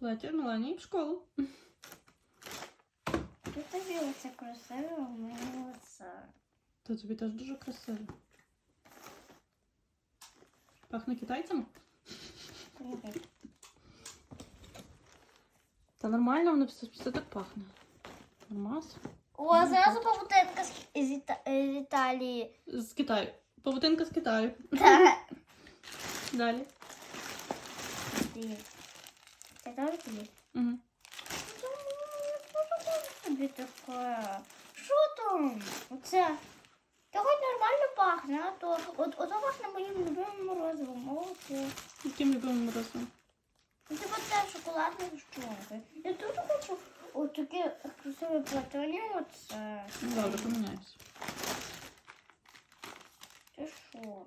Плаття Меланії в школу. Тут оце красиве, а в мене оце. Та тобі теж дуже красиво. Пахне китайцем? Привіт. Та нормально, воно все, все так пахне. Нормас. О, зразу павутинка з, з, Іта- з Італії. З Китаю. Павутинка з Китаю. Так. Далі. Це теж тобі? Угу. Тобі таке. Що там? Оце. Та хоч нормально пахне, а то от, ото пахне моїм любимим морозивом. Оце. Яким любимим морозом? Ну, Типа це шоколадне щонки. Я тут хочу отаке красиве платоні, оце. Ну, добре, поміняюсь. Це що?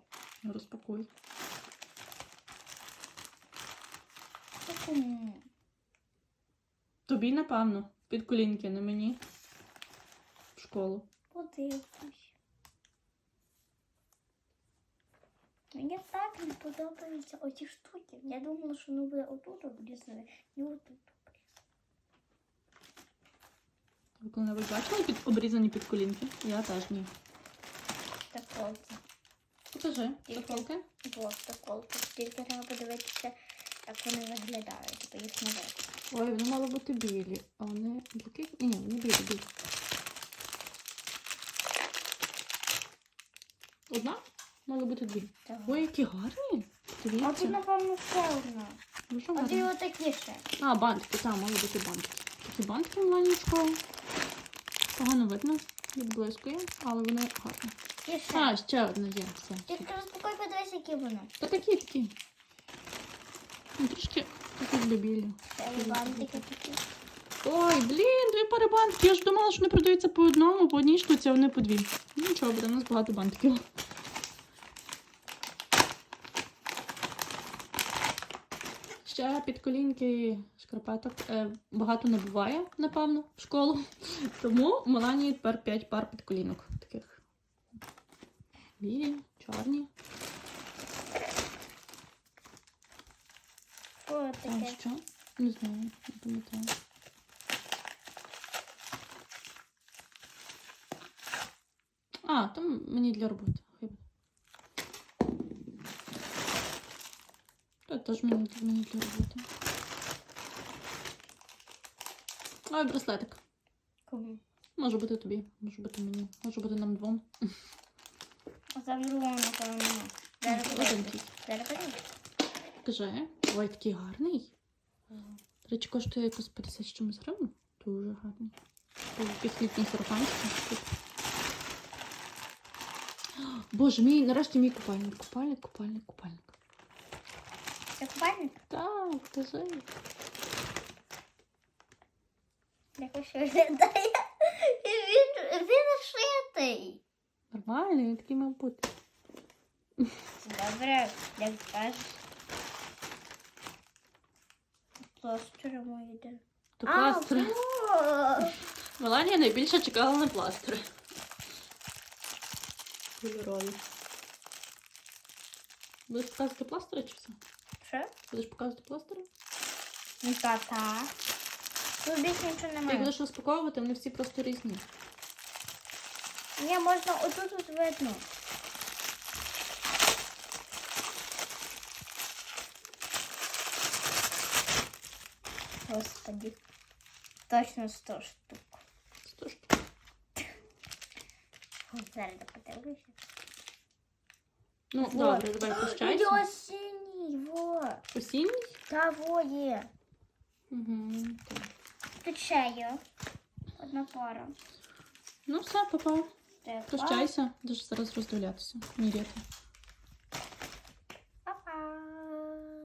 Розпакуй. Це кому? Тобі, напевно, під колінки, не мені. В школу. Подивимось. Мені так не подобаються оці штуки. Я думала, що воно буде отут обрізане і отут. Ви коли-небудь бачили під обрізані під колінки? Я теж ні. Так от. Покажи. Тільки- Заколки. Вот таколки. Тільки треба подивитися, як вони виглядають, типу їх нове. Ой, вони мали бути білі. А вони блакитні? Ні, вони білі, білі. Одна? Мало бути дві. Ой, які гарні. А тут, Дивіться. напевно, ще одна. Дуже А гарні. ти отакі ще. А, бантики, там мали бути бантики. Такі бантики мланічко. Погано видно, відблискує, але вони гарні. Ті ще. А, ще одна є. Все. Тільки розпакуй, подивись, які вони. Та такі, такі. Трішки такі дебілі. Такі. Ой, блін, дві пари бантиків. Я ж думала, що вони продаються по одному, по одній штуці, а вони по дві. Ну нічого, буде, у нас багато бантиків. Ще під колінки шкарпеток е, багато не буває, напевно, в школу. Тому в Меланії тепер 5 пар під колінок таких. Білі, чорні. Що А що? Не знаю, не пам'ятаю. А, там мені для роботи. Та теж мені, мені для роботи. Ой, браслетик. Кому? Може бути тобі, може бути мені, може бути нам двом. А там другого, напевно. Зараз подивимось. Зараз подивимось. Кажи, ой, такий гарний. До речі, коштує якось 50 з чимось гривень. Дуже гарний. Якийсь літній сарафанчик. Боже, мій, нарешті мій купальник. Купальник, купальник, купальник. Це купальник? Так, кажи. Якось виглядає. Він, він шитий. Нормально, він такий мав бути. Добре, як кажеш. Пластиром йде. То пластири. во! Меланія найбільше чекала на пластири. Кольорові. Будеш показувати пластири чи все? Що? Будеш показувати пластири? Ну та-та. Тут більше нічого Ти будеш розпаковувати, вони всі просто різні. Ні, можна отут от видно. Господи. Точно 100 штук. Сто штук. Зараз подивлюся. Ну, Вот. добре, давай прощайся. Ой, осінній, во. Осінній? Та во є. Угу. Тут ще є. Одна пара. Ну все, папа. Це Прощайся. Дуже зараз роздивлятися. Міряти.